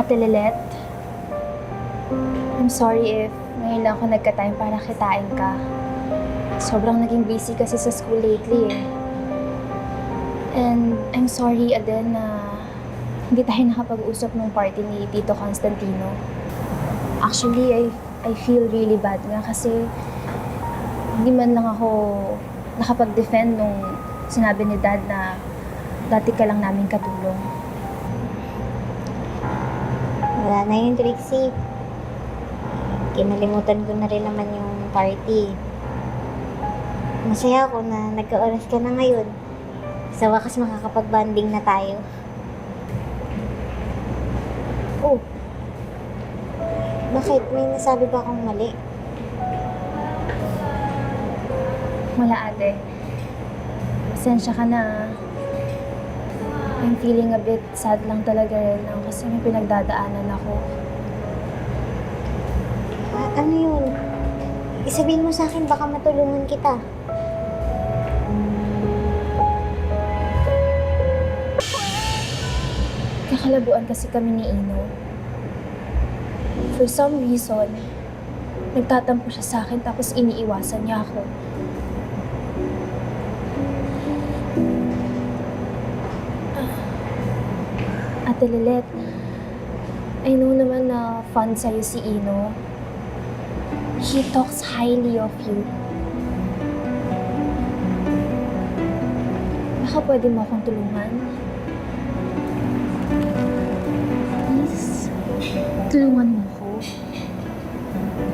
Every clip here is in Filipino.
Ate Lilet, I'm sorry if ngayon lang ako nagka-time para kitain ka. Sobrang naging busy kasi sa school lately eh. And I'm sorry, Aden, na hindi tayo nakapag-usap ng party ni Tito Constantino. Actually, I, I feel really bad nga kasi hindi man lang ako nakapag-defend nung sinabi ni Dad na dati ka lang namin katulong. Wala na yun, Trixie. Kinalimutan ko na rin naman yung party. Masaya ako na nagka-oras ka na ngayon. Sa wakas makakapag-banding na tayo. Oh. Bakit? May nasabi ba akong mali? Wala ate. Pasensya ka na. I'm feeling a bit sad lang talaga rin ako kasi may pinagdadaanan ako. Ah, ano yun? Isabihin mo sa akin, baka matulungan kita. Kakalabuan kasi kami ni Ino. For some reason, nagtatampo siya sa akin tapos iniiwasan niya ako. Ah. Ate Lilet, I know naman na fun sa'yo si Ino. He talks highly of you. Baka pwede mo akong tulungan? Please, tulungan mo ako.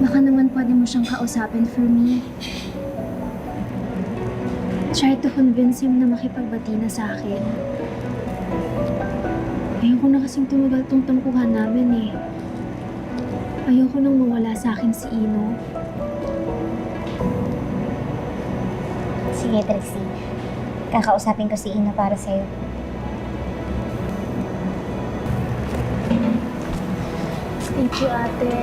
Baka naman pwede mo siyang kausapin for me. Try to convince him na makipagbati na sa akin. Ayoko na kasing tumagal tong tampuhan namin eh. Ayoko nang mawala sa akin si Ino. Sige, Trixie. Kakausapin ko si Ina para sa'yo. Thank you, ate.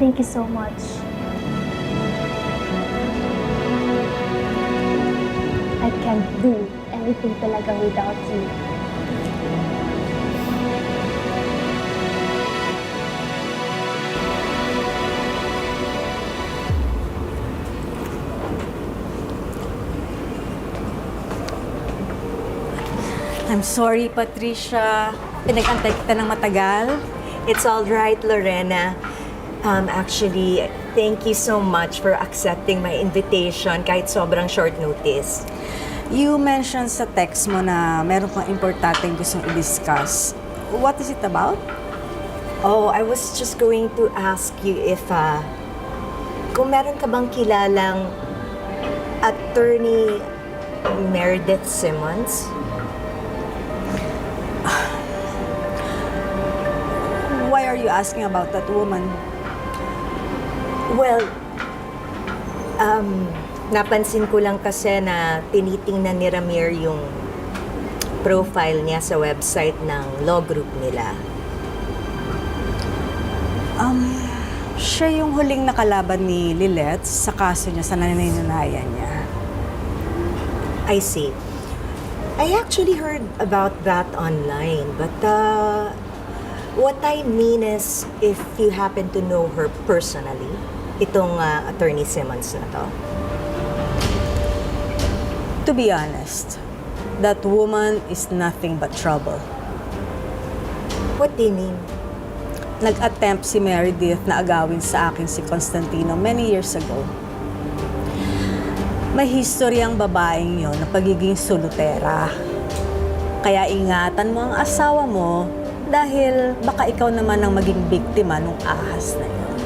Thank you so much. I can't do anything talaga without you. I'm sorry, Patricia. Pinag-antay kita ng matagal. It's all right, Lorena. Um, actually, thank you so much for accepting my invitation kahit sobrang short notice. You mentioned sa text mo na meron kang importanteng gustong i-discuss. What is it about? Oh, I was just going to ask you if, uh, kung meron ka bang kilalang attorney Meredith Simmons? Are you asking about that woman? Well, um, napansin ko lang kasi na tinitingnan ni Ramir yung profile niya sa website ng law group nila. Um, siya yung huling nakalaban ni Lilith sa kaso niya sa nanininunayan niya. I see. I actually heard about that online, but uh, what I mean is if you happen to know her personally, itong uh, attorney Simmons na to. To be honest, that woman is nothing but trouble. What do you mean? nag-attempt si Meredith na agawin sa akin si Constantino many years ago. May history ang babaeng yon na pagiging sulutera. Kaya ingatan mo ang asawa mo dahil baka ikaw naman ang maging biktima ng ahas na yun.